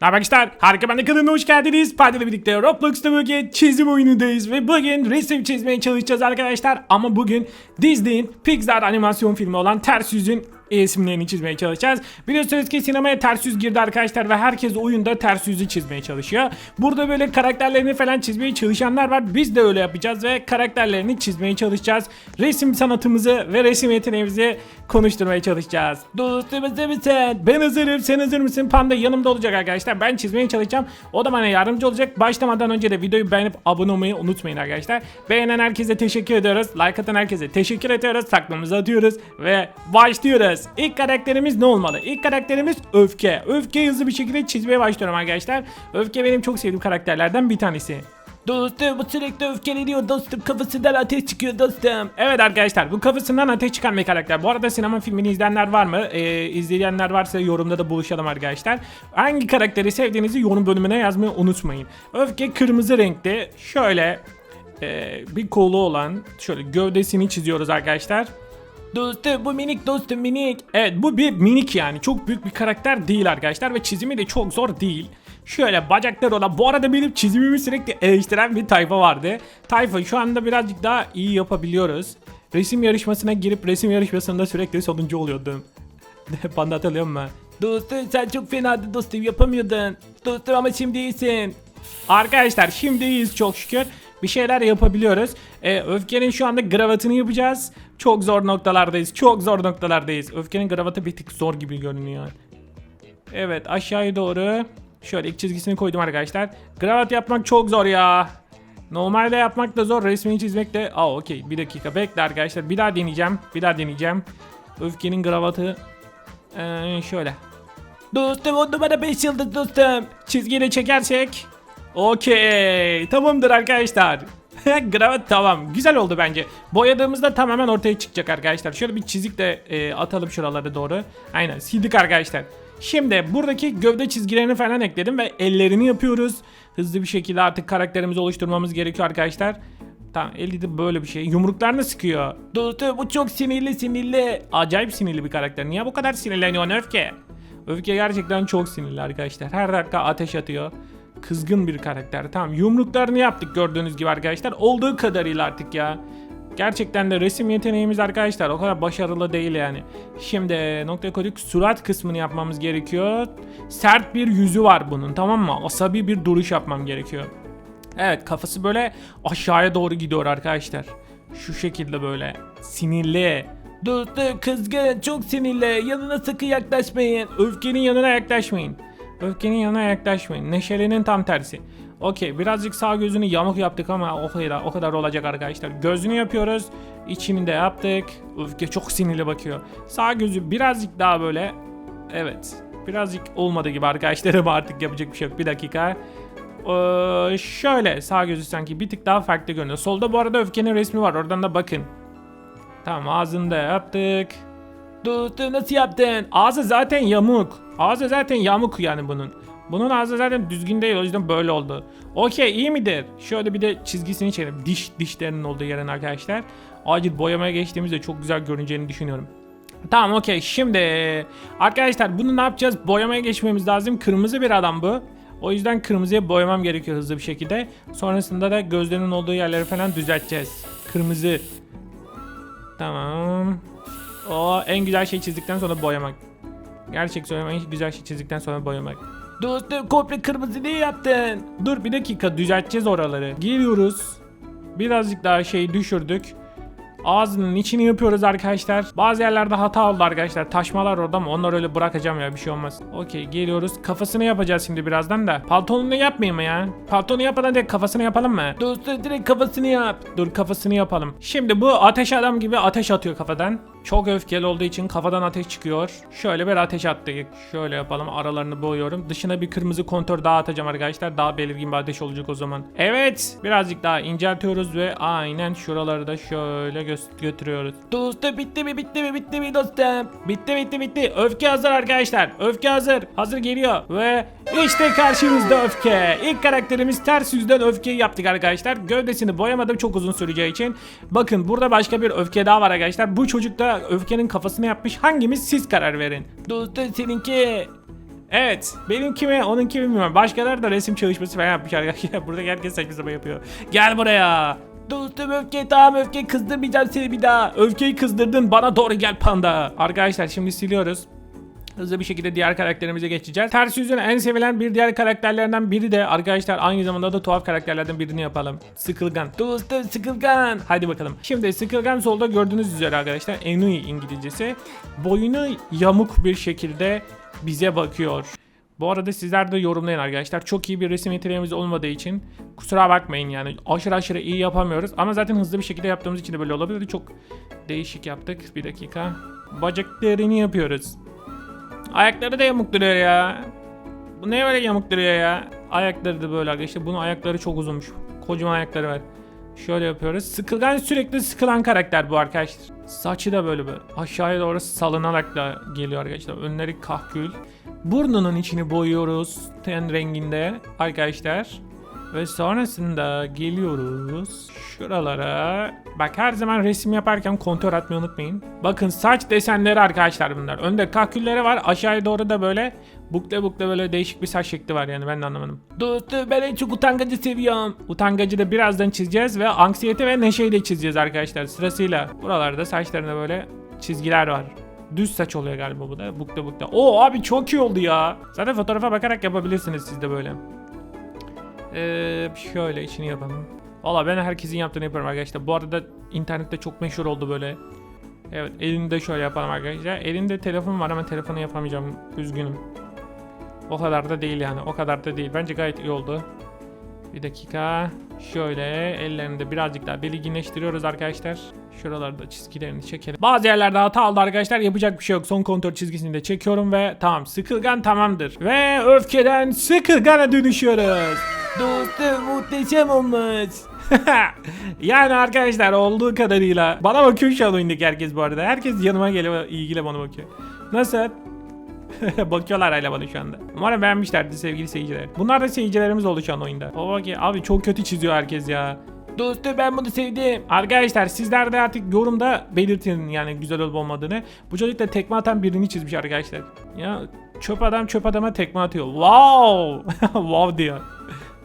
Merhaba arkadaşlar, Harika Ben de kanalına hoş geldiniz. Payda birlikte Roblox'ta bugün çizim oyunundayız ve bugün resim çizmeye çalışacağız arkadaşlar. Ama bugün Disney'in Pixar animasyon filmi olan Ters Yüz'ün isimlerini çizmeye çalışacağız. Biliyorsunuz ki sinemaya ters yüz girdi arkadaşlar ve herkes oyunda ters yüzü çizmeye çalışıyor. Burada böyle karakterlerini falan çizmeye çalışanlar var. Biz de öyle yapacağız ve karakterlerini çizmeye çalışacağız. Resim sanatımızı ve resim yeteneğimizi konuşturmaya çalışacağız. Dostum hazır mısın? Ben hazırım. Sen hazır mısın? Panda yanımda olacak arkadaşlar. Ben çizmeye çalışacağım. O da bana yardımcı olacak. Başlamadan önce de videoyu beğenip abone olmayı unutmayın arkadaşlar. Beğenen herkese teşekkür ediyoruz. Like atan herkese teşekkür ediyoruz. Saklımızı atıyoruz ve başlıyoruz. İlk karakterimiz ne olmalı? İlk karakterimiz Öfke. Öfke hızlı bir şekilde çizmeye başlıyorum arkadaşlar. Öfke benim çok sevdiğim karakterlerden bir tanesi. Dostum bu sürekli öfkeleniyor dostum kafasından ateş çıkıyor dostum. Evet arkadaşlar bu kafasından ateş çıkan bir karakter. Bu arada sinema filmini izleyenler var mı? Ee, izleyenler varsa yorumda da buluşalım arkadaşlar. Hangi karakteri sevdiğinizi yorum bölümüne yazmayı unutmayın. Öfke kırmızı renkte şöyle e, bir kolu olan şöyle gövdesini çiziyoruz arkadaşlar. Dostum bu minik dostum minik. Evet bu bir minik yani çok büyük bir karakter değil arkadaşlar ve çizimi de çok zor değil. Şöyle bacakları olan bu arada benim çizimimi sürekli eleştiren bir tayfa vardı. Tayfa şu anda birazcık daha iyi yapabiliyoruz. Resim yarışmasına girip resim yarışmasında sürekli sonuncu oluyordum. Panda hatırlıyor musun? Dostum sen çok fenadın dostum yapamıyordun. Dostum ama şimdi iyisin. Arkadaşlar şimdi iyiyiz çok şükür. Bir şeyler yapabiliyoruz. Ee, öfkenin şu anda gravatını yapacağız. Çok zor noktalardayız. Çok zor noktalardayız. Öfkenin gravatı bir tık zor gibi görünüyor. Evet aşağıya doğru. Şöyle ilk çizgisini koydum arkadaşlar. Gravat yapmak çok zor ya. Normalde yapmak da zor. Resmini çizmek de... Aa okey bir dakika bekle arkadaşlar. Bir daha deneyeceğim. Bir daha deneyeceğim. Öfkenin gravatı... Ee, şöyle. Dostum on numara 5 yıldız dostum. Çizgiyle çekersek. Okey. Tamamdır arkadaşlar. Gravat tamam. Güzel oldu bence. Boyadığımızda tamamen ortaya çıkacak arkadaşlar. Şöyle bir çizik de e, atalım şuralara doğru. Aynen sildik arkadaşlar. Şimdi buradaki gövde çizgilerini falan ekledim ve ellerini yapıyoruz. Hızlı bir şekilde artık karakterimizi oluşturmamız gerekiyor arkadaşlar. Tamam eli de böyle bir şey. Yumruklarını sıkıyor. Dostum bu çok sinirli sinirli. Acayip sinirli bir karakter. Niye bu kadar sinirleniyorsun Öfke? Öfke gerçekten çok sinirli arkadaşlar. Her dakika ateş atıyor. Kızgın bir karakter. Tamam yumruklarını yaptık gördüğünüz gibi arkadaşlar. Olduğu kadarıyla artık ya. Gerçekten de resim yeteneğimiz arkadaşlar o kadar başarılı değil yani. Şimdi nokta koyduk surat kısmını yapmamız gerekiyor. Sert bir yüzü var bunun tamam mı? Asabi bir duruş yapmam gerekiyor. Evet kafası böyle aşağıya doğru gidiyor arkadaşlar. Şu şekilde böyle sinirli. Dostum kızgın çok sinirli yanına sakın yaklaşmayın. Öfkenin yanına yaklaşmayın. Öfkenin yanına yaklaşmayın. Neşelinin tam tersi. Okey birazcık sağ gözünü yamuk yaptık ama o kadar, o kadar olacak arkadaşlar. Gözünü yapıyoruz. İçini de yaptık. Öfke çok sinirli bakıyor. Sağ gözü birazcık daha böyle. Evet. Birazcık olmadı gibi arkadaşlarım artık yapacak bir şey yok. Bir dakika. Ee, şöyle sağ gözü sanki bir tık daha farklı görünüyor. Solda bu arada öfkenin resmi var. Oradan da bakın. Tamam ağzını da yaptık. Dostum nasıl yaptın? Ağzı zaten yamuk. Ağzı zaten yamuk yani bunun. Bunun ağzı zaten düzgün değil o yüzden böyle oldu. Okey iyi midir? Şöyle bir de çizgisini çekelim. Diş dişlerinin olduğu yerin arkadaşlar. Acil boyamaya geçtiğimizde çok güzel görüneceğini düşünüyorum. Tamam okey şimdi arkadaşlar bunu ne yapacağız? Boyamaya geçmemiz lazım. Kırmızı bir adam bu. O yüzden kırmızıya boyamam gerekiyor hızlı bir şekilde. Sonrasında da gözlerinin olduğu yerleri falan düzelteceğiz. Kırmızı. Tamam. O en güzel şey çizdikten sonra boyamak. Gerçek söylemek en güzel şey çizdikten sonra boyamak. Dostum komple kırmızı niye yaptın? Dur bir dakika düzelteceğiz oraları. Geliyoruz. Birazcık daha şey düşürdük. Ağzının içini yapıyoruz arkadaşlar. Bazı yerlerde hata oldu arkadaşlar. Taşmalar orada ama onları öyle bırakacağım ya bir şey olmaz. Okey geliyoruz. Kafasını yapacağız şimdi birazdan da. Paltonunu yapmayayım mı ya? Paltonu yapmadan direkt kafasını yapalım mı? Dostum direkt kafasını yap. Dur kafasını yapalım. Şimdi bu ateş adam gibi ateş atıyor kafadan. Çok öfkeli olduğu için kafadan ateş çıkıyor. Şöyle bir ateş attık. Şöyle yapalım aralarını boyuyorum. Dışına bir kırmızı kontör daha atacağım arkadaşlar. Daha belirgin bir ateş olacak o zaman. Evet birazcık daha inceltiyoruz ve aynen şuraları da şöyle gö- götürüyoruz. Dostum bitti mi bitti mi bitti mi dostum? Bitti bitti bitti. Öfke hazır arkadaşlar. Öfke hazır. Hazır geliyor ve işte karşınızda öfke. İlk karakterimiz ters yüzden öfkeyi yaptık arkadaşlar. Gövdesini boyamadım çok uzun süreceği için. Bakın burada başka bir öfke daha var arkadaşlar. Bu çocuk da öfkenin kafasını yapmış. Hangimiz siz karar verin. Dostum seninki. Evet. Benim kimi, onun kimi bilmiyorum. Başkaları da resim çalışması falan yapmış arkadaşlar. Burada herkes saçma sapan yapıyor. Gel buraya. Dostum öfke tamam öfke kızdırmayacağım seni bir daha. Öfkeyi kızdırdın bana doğru gel panda. Arkadaşlar şimdi siliyoruz. Hızlı bir şekilde diğer karakterimize geçeceğiz. Ters yüzün en sevilen bir diğer karakterlerinden biri de arkadaşlar aynı zamanda da tuhaf karakterlerden birini yapalım. Sıkılgan. Dostum sıkılgan. Hadi bakalım. Şimdi sıkılgan solda gördüğünüz üzere arkadaşlar Enui İngilizcesi. Boynu yamuk bir şekilde bize bakıyor. Bu arada sizler de yorumlayın arkadaşlar. Çok iyi bir resim yeteneğimiz olmadığı için kusura bakmayın yani. Aşırı aşırı iyi yapamıyoruz. Ama zaten hızlı bir şekilde yaptığımız için de böyle olabilir. Çok değişik yaptık. Bir dakika. Bacaklarını yapıyoruz. Ayakları da yamuk duruyor ya. Bu ne böyle yamuk duruyor ya? Ayakları da böyle arkadaşlar. Bunun ayakları çok uzunmuş. Kocaman ayakları var. Şöyle yapıyoruz. Sıkılgan sürekli sıkılan karakter bu arkadaşlar. Saçı da böyle böyle aşağıya doğru salınarak da geliyor arkadaşlar. Önleri kahkül. Burnunun içini boyuyoruz ten renginde arkadaşlar. Ve sonrasında geliyoruz şuralara. Bak her zaman resim yaparken kontrol atmayı unutmayın. Bakın saç desenleri arkadaşlar bunlar. Önde kahkülleri var. Aşağıya doğru da böyle bukle bukle böyle değişik bir saç şekli var yani ben de anlamadım. Dostum ben en çok utangacı seviyorum. Utangacı da birazdan çizeceğiz ve anksiyete ve neşeyi de çizeceğiz arkadaşlar sırasıyla. Buralarda saçlarında böyle çizgiler var. Düz saç oluyor galiba bu da. Bukle bukle. Oo abi çok iyi oldu ya. Zaten fotoğrafa bakarak yapabilirsiniz siz de böyle. Ee, şöyle işini yapalım. Valla ben herkesin yaptığını yapıyorum arkadaşlar. Bu arada internette çok meşhur oldu böyle. Evet elinde şöyle yapalım arkadaşlar. Elinde telefon var ama telefonu yapamayacağım. Üzgünüm. O kadar da değil yani. O kadar da değil. Bence gayet iyi oldu. Bir dakika. Şöyle ellerini de birazcık daha belirginleştiriyoruz arkadaşlar. Şuralarda çizgilerini çekelim. Bazı yerlerde hata oldu arkadaşlar. Yapacak bir şey yok. Son kontrol çizgisini de çekiyorum ve tamam. Sıkılgan tamamdır. Ve öfkeden sıkılgana dönüşüyoruz. Dostum muhteşem olmuş. yani arkadaşlar olduğu kadarıyla bana bakıyor şu an oyundaki herkes bu arada. Herkes yanıma geliyor ilgiyle bana bakıyor. Nasıl? Bakıyorlar hala bana şu anda. Umarım beğenmişlerdi sevgili seyirciler. Bunlar da seyircilerimiz oldu şu an oyunda. Baba ki abi çok kötü çiziyor herkes ya. Dostum ben bunu sevdim. Arkadaşlar sizler de artık yorumda belirtin yani güzel olup olmadığını. Bu çocuk da tekme atan birini çizmiş arkadaşlar. Ya çöp adam çöp adama tekme atıyor. Wow. wow diyor.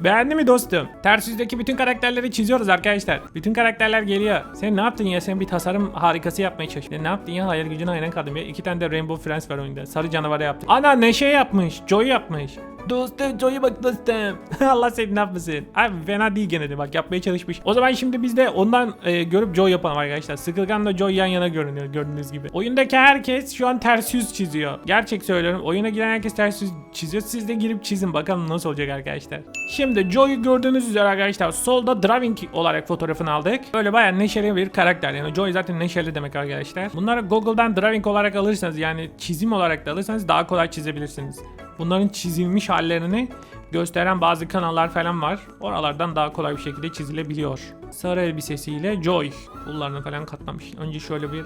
Beğendi mi dostum? Ters yüzdeki bütün karakterleri çiziyoruz arkadaşlar. Bütün karakterler geliyor. Sen ne yaptın ya? Sen bir tasarım harikası yapmaya çalıştın. Ne yaptın ya? Hayal gücüne hayran kaldım ya. İki tane de Rainbow Friends var oyunda. Sarı canavarı yaptı. Ana Neşe yapmış. Joy yapmış. Dostum Joy'a bak dostum. Allah seni ne yapmasın. Abi fena değil gene de bak yapmaya çalışmış. O zaman şimdi biz de ondan e, görüp Joy yapalım arkadaşlar. Sıkılganla Joy yan yana görünüyor gördüğünüz gibi. Oyundaki herkes şu an ters yüz çiziyor. Gerçek söylüyorum. Oyuna giren herkes ters yüz çiziyor. Siz de girip çizin bakalım nasıl olacak arkadaşlar. Şimdi Joy'u gördüğünüz üzere arkadaşlar solda driving olarak fotoğrafını aldık. Böyle bayağı neşeli bir karakter. Yani Joy zaten neşeli demek arkadaşlar. Bunları Google'dan driving olarak alırsanız yani çizim olarak da alırsanız daha kolay çizebilirsiniz. Bunların çizilmiş hallerini gösteren bazı kanallar falan var. Oralardan daha kolay bir şekilde çizilebiliyor. Sarı elbisesiyle Joy. Kollarını falan katlamış. Önce şöyle bir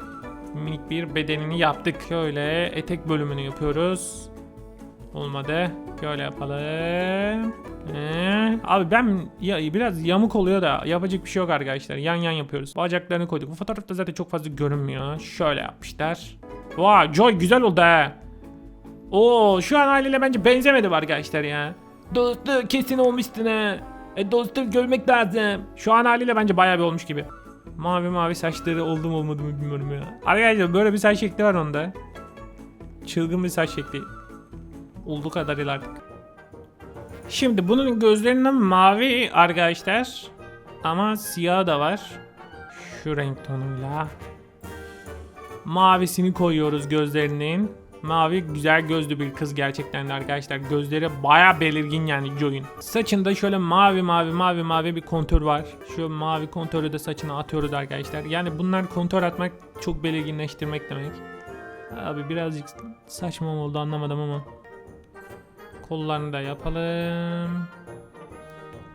minik bir bedenini yaptık. Şöyle etek bölümünü yapıyoruz. Olmadı. Şöyle yapalım. Ee, abi ben ya, biraz yamuk oluyor da yapacak bir şey yok arkadaşlar. Yan yan yapıyoruz. Bacaklarını koyduk. Bu fotoğrafta zaten çok fazla görünmüyor. Şöyle yapmışlar. Vay Joy güzel oldu ha. Oo şu an haliyle bence benzemedi bu arkadaşlar ya. Dostum kesin olmuştun ha. E dostum görmek lazım. Şu an haliyle bence bayağı bir olmuş gibi. Mavi mavi saçları oldu mu olmadı mı bilmiyorum ya. Arkadaşlar böyle bir saç şekli var onda. Çılgın bir saç şekli. Olduğu kadarıyla artık. Şimdi bunun gözlerinin mavi arkadaşlar. Ama siyah da var. Şu renk tonuyla. Mavisini koyuyoruz gözlerinin. Mavi güzel gözlü bir kız gerçekten de arkadaşlar. Gözleri baya belirgin yani Joy'un. Saçında şöyle mavi mavi mavi mavi bir kontör var. Şu mavi kontörü de saçına atıyoruz arkadaşlar. Yani bunlar kontör atmak çok belirginleştirmek demek. Abi birazcık saçma oldu anlamadım ama. Kollarını da yapalım.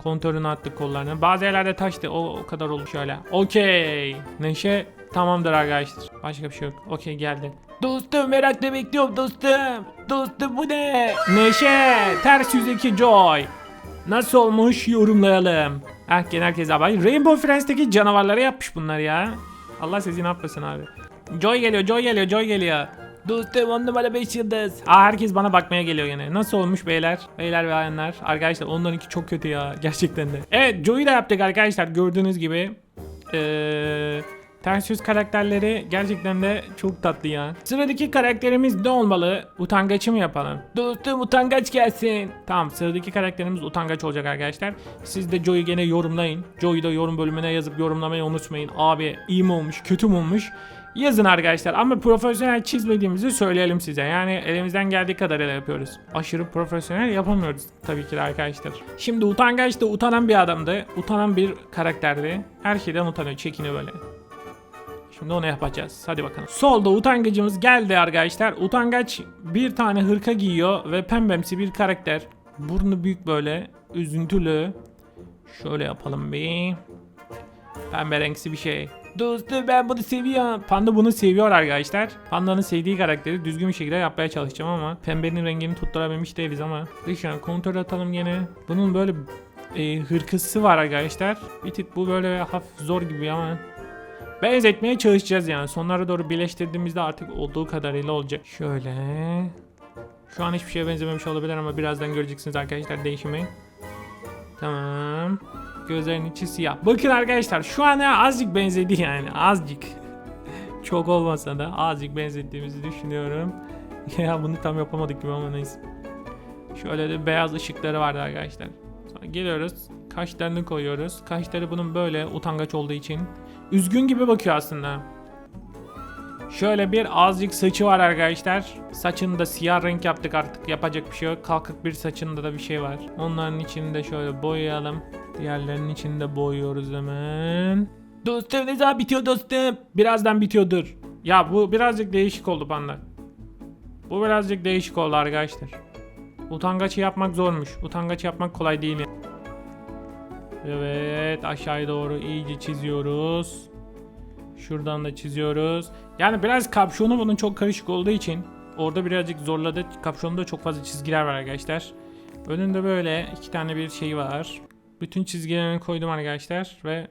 Kontörünü attık kollarına. Bazı yerlerde taştı. O, o kadar oldu şöyle. Okey. Neşe tamamdır arkadaşlar. Başka bir şey yok. Okey geldi. Dostum merakla bekliyorum dostum. Dostum bu ne? Neşe. Ters yüzdeki Joy. Nasıl olmuş yorumlayalım. Ah gene herkes abi. Rainbow Friends'teki canavarları yapmış bunlar ya. Allah sizi ne yapmasın abi. Joy geliyor, Joy geliyor, Joy geliyor. Dostum 10 numara 5 yıldız. Aa herkes bana bakmaya geliyor yine. Nasıl olmuş beyler? Beyler ve bayanlar. Arkadaşlar onlarınki çok kötü ya. Gerçekten de. Evet Joey'i de yaptık arkadaşlar. Gördüğünüz gibi. Eee... Ters yüz karakterleri gerçekten de çok tatlı ya. Sıradaki karakterimiz ne olmalı? Utangaçı mı yapalım? Dostum utangaç gelsin. Tamam sıradaki karakterimiz utangaç olacak arkadaşlar. Siz de Joey'i gene yorumlayın. Joey'i de yorum bölümüne yazıp yorumlamayı unutmayın. Abi iyi mi olmuş kötü mü olmuş? Yazın arkadaşlar ama profesyonel çizmediğimizi söyleyelim size. Yani elimizden geldiği kadarıyla yapıyoruz. Aşırı profesyonel yapamıyoruz tabii ki de arkadaşlar. Şimdi utangaç da utanan bir adamdı. Utanan bir karakterdi. Her şeyden utanıyor, çekiniyor böyle. Şimdi onu yapacağız. Hadi bakalım. Solda utangacımız geldi arkadaşlar. Utangaç bir tane hırka giyiyor ve pembemsi bir karakter. Burnu büyük böyle. Üzüntülü. Şöyle yapalım bir. Pembe renksi bir şey. Dostum ben bunu seviyorum. Panda bunu seviyor arkadaşlar. Panda'nın sevdiği karakteri düzgün bir şekilde yapmaya çalışacağım ama pembenin rengini tutturabilmiş değiliz ama. Dışarı kontrol atalım gene. Bunun böyle e, hırkısı var arkadaşlar. Bir tık bu böyle hafif zor gibi ama benzetmeye çalışacağız yani. Sonlara doğru birleştirdiğimizde artık olduğu kadarıyla olacak. Şöyle. Şu an hiçbir şeye benzememiş olabilir ama birazdan göreceksiniz arkadaşlar değişimi. Tamam. Gözlerinin içi siyah. Bakın arkadaşlar şu an azıcık benzedi yani azıcık. Çok olmasa da azıcık benzettiğimizi düşünüyorum. ya bunu tam yapamadık gibi ama neyse. Şöyle de beyaz ışıkları vardı arkadaşlar. Sonra geliyoruz. Kaşlarını koyuyoruz. Kaşları bunun böyle utangaç olduğu için üzgün gibi bakıyor aslında. Şöyle bir azıcık saçı var arkadaşlar. Saçını da siyah renk yaptık artık yapacak bir şey yok. Kalkık bir saçında da bir şey var. Onların içini de şöyle boyayalım. Diğerlerinin içini de boyuyoruz hemen. Dostum ne zaman bitiyor dostum? Birazdan bitiyordur. Ya bu birazcık değişik oldu panda. Bu birazcık değişik oldu arkadaşlar. Utangaçı yapmak zormuş. Utangaç yapmak kolay değil. yani. Evet aşağıya doğru iyice çiziyoruz. Şuradan da çiziyoruz. Yani biraz kapşonu bunun çok karışık olduğu için orada birazcık zorladı. Kapşonunda çok fazla çizgiler var arkadaşlar. Önünde böyle iki tane bir şey var. Bütün çizgilerini koydum arkadaşlar ve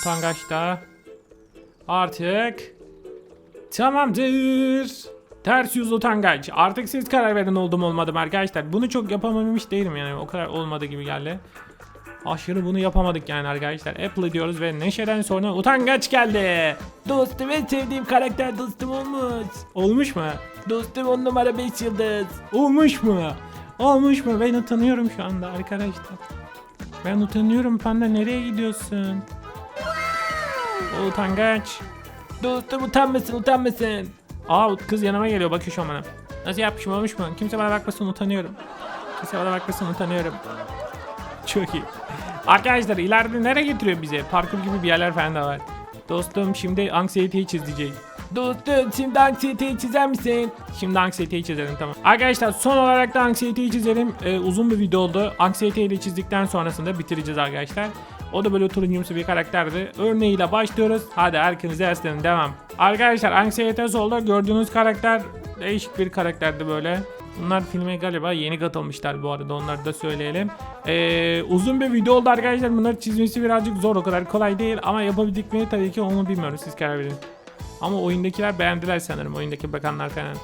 utangaç da artık tamamdır. Ters yüz utangaç. Artık siz karar verin oldum olmadım arkadaşlar. Bunu çok yapamamış değilim yani o kadar olmadı gibi geldi. Aşırı bunu yapamadık yani arkadaşlar. Apple diyoruz ve Neşe'den sonra utangaç geldi. Dostum en sevdiğim karakter dostum olmuş. Olmuş mu? Dostum 10 numara 5 yıldız. Olmuş mu? Olmuş mu? Ben utanıyorum şu anda arkadaşlar. Ben utanıyorum panda nereye gidiyorsun? O utangaç. Dostum utanmasın utanmasın. Aa kız yanıma geliyor bakıyor şu an bana. Nasıl yapmışım olmuş mu? Kimse bana bakmasın utanıyorum. Kimse bana bakmasın utanıyorum. Çok iyi. Arkadaşlar ileride nereye getiriyor bize? Parkur gibi bir yerler falan da var. Dostum şimdi anksiyeteyi çizecek. Dostum şimdi anksiyeteyi çizer misin? Şimdi anksiyeteyi çizelim tamam. Arkadaşlar son olarak da anksiyeteyi çizelim. Ee, uzun bir video oldu. Anksiyeteyi de çizdikten sonrasında bitireceğiz arkadaşlar. O da böyle turuncumsu bir karakterdi. Örneğiyle başlıyoruz. Hadi herkese derslerin devam. Arkadaşlar anksiyete solda gördüğünüz karakter değişik bir karakterdi böyle. Bunlar filme galiba yeni katılmışlar bu arada onları da söyleyelim. Ee, uzun bir video oldu arkadaşlar bunları çizmesi birazcık zor o kadar kolay değil ama yapabildik mi tabii ki onu bilmiyoruz siz karar verin. Ama oyundakiler beğendiler sanırım oyundaki bakanlar falan.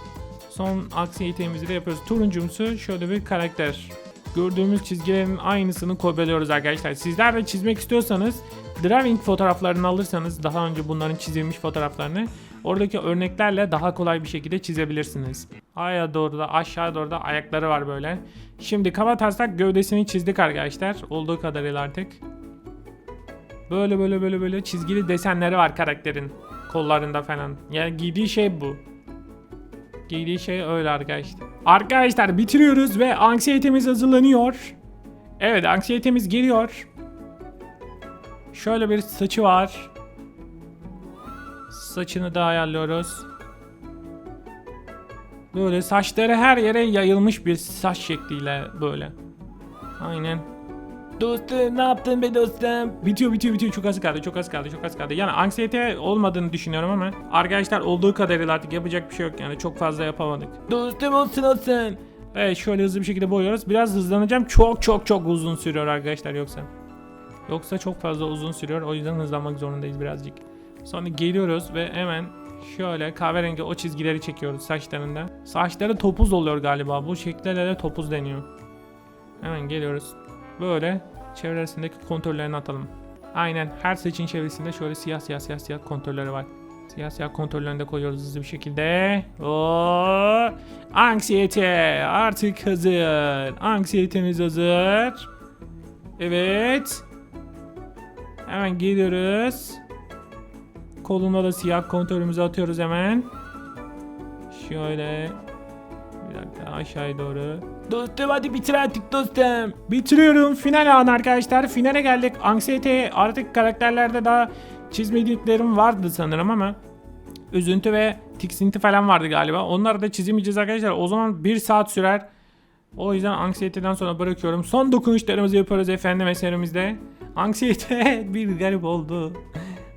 Son aksiyetemizi de yapıyoruz. Turuncumsu şöyle bir karakter. Gördüğümüz çizgilerin aynısını kopyalıyoruz arkadaşlar. Sizler de çizmek istiyorsanız drawing fotoğraflarını alırsanız daha önce bunların çizilmiş fotoğraflarını oradaki örneklerle daha kolay bir şekilde çizebilirsiniz. Aya doğru da aşağı doğru da ayakları var böyle. Şimdi kaba taslak gövdesini çizdik arkadaşlar. Olduğu kadarıyla artık. Böyle böyle böyle böyle çizgili desenleri var karakterin kollarında falan. Yani giydiği şey bu. Giydiği şey öyle arkadaşlar. Arkadaşlar bitiriyoruz ve anksiyetemiz hazırlanıyor. Evet anksiyetemiz geliyor. Şöyle bir saçı var. Saçını da ayarlıyoruz. Böyle saçları her yere yayılmış bir saç şekliyle böyle. Aynen. Dostum ne yaptın be dostum? Bitiyor bitiyor bitiyor çok az kaldı çok az kaldı çok az kaldı. Yani anksiyete olmadığını düşünüyorum ama arkadaşlar olduğu kadarıyla artık yapacak bir şey yok yani çok fazla yapamadık. Dostum olsun olsun. Evet şöyle hızlı bir şekilde boyuyoruz. Biraz hızlanacağım. Çok çok çok uzun sürüyor arkadaşlar yoksa. Yoksa çok fazla uzun sürüyor. O yüzden hızlanmak zorundayız birazcık. Sonra geliyoruz ve hemen Şöyle kahverengi o çizgileri çekiyoruz saçlarında. Saçları topuz oluyor galiba. Bu şekillere de topuz deniyor. Hemen geliyoruz. Böyle çevresindeki kontörlerini atalım. Aynen her saçın çevresinde şöyle siyah siyah siyah siyah kontörleri var. Siyah siyah kontörlerini de koyuyoruz hızlı bir şekilde. Oo! Anksiyete artık hazır. Anksiyetemiz hazır. Evet. Hemen geliyoruz. Koluna da siyah kontörümüzü atıyoruz hemen. Şöyle. Bir dakika aşağıya doğru. Dostum hadi bitir artık dostum. Bitiriyorum. Final anı arkadaşlar. Finale geldik. Anksiyete artık karakterlerde daha çizmediklerim vardı sanırım ama üzüntü ve tiksinti falan vardı galiba. Onları da çizemeyeceğiz arkadaşlar. O zaman bir saat sürer. O yüzden anksiyeteden sonra bırakıyorum. Son dokunuşlarımızı yapıyoruz efendim eserimizde. Anksiyete bir garip oldu.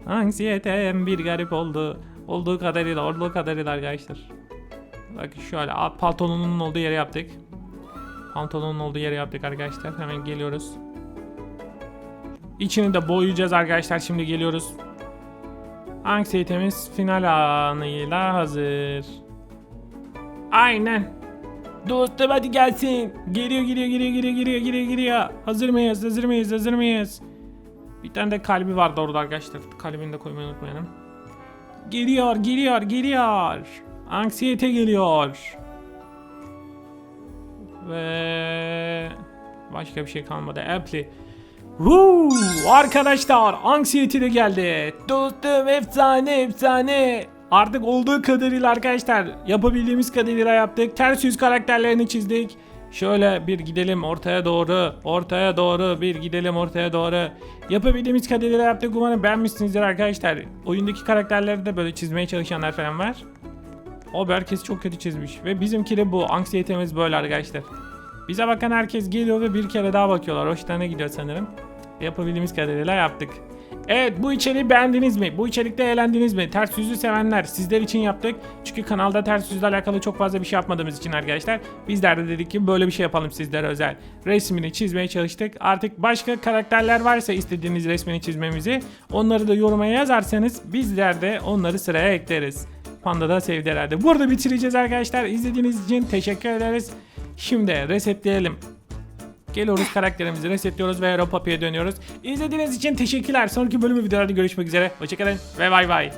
Anksiyetem bir garip oldu. Olduğu kadarıyla, olduğu kadarıyla arkadaşlar. Bakın şöyle alt pantolonunun olduğu yere yaptık. Pantolonun olduğu yere yaptık arkadaşlar. Hemen geliyoruz. İçini de boyayacağız arkadaşlar. Şimdi geliyoruz. Anksiyetemiz final anıyla hazır. Aynen. Dostum hadi gelsin. Geliyor geliyor geliyor geliyor geliyor geliyor geliyor. Hazır mıyız? Hazır mıyız? Hazır mıyız? Bir tane de kalbi vardı orada arkadaşlar. Kalbini de koymayı unutmayalım. Geliyor, geliyor, geliyor. Anksiyete geliyor. Ve başka bir şey kalmadı. Apply. Woo! Arkadaşlar anksiyete de geldi. Dostum efsane efsane. Artık olduğu kadarıyla arkadaşlar yapabildiğimiz kadarıyla yaptık. Ters yüz karakterlerini çizdik. Şöyle bir gidelim ortaya doğru. Ortaya doğru bir gidelim ortaya doğru. Yapabildiğimiz kadarıyla yaptık. Umarım beğenmişsinizdir arkadaşlar. Oyundaki karakterleri de böyle çizmeye çalışanlar falan var. O herkes çok kötü çizmiş. Ve bizimki de bu. Anksiyetemiz böyle arkadaşlar. Bize bakan herkes geliyor ve bir kere daha bakıyorlar. Hoşlarına gidiyor sanırım. Yapabildiğimiz kadarıyla yaptık. Evet bu içeriği beğendiniz mi? Bu içerikte eğlendiniz mi? Ters yüzü sevenler sizler için yaptık. Çünkü kanalda ters yüzle alakalı çok fazla bir şey yapmadığımız için arkadaşlar. Bizler de dedik ki böyle bir şey yapalım sizlere özel. Resmini çizmeye çalıştık. Artık başka karakterler varsa istediğiniz resmini çizmemizi onları da yoruma yazarsanız bizler de onları sıraya ekleriz. Panda da sevdi herhalde. Burada bitireceğiz arkadaşlar. İzlediğiniz için teşekkür ederiz. Şimdi resetleyelim. Geliyoruz karakterimizi resetliyoruz ve Hero Puppy'ye dönüyoruz. İzlediğiniz için teşekkürler. Sonraki bölümü videolarda görüşmek üzere. Hoşçakalın ve bay bay.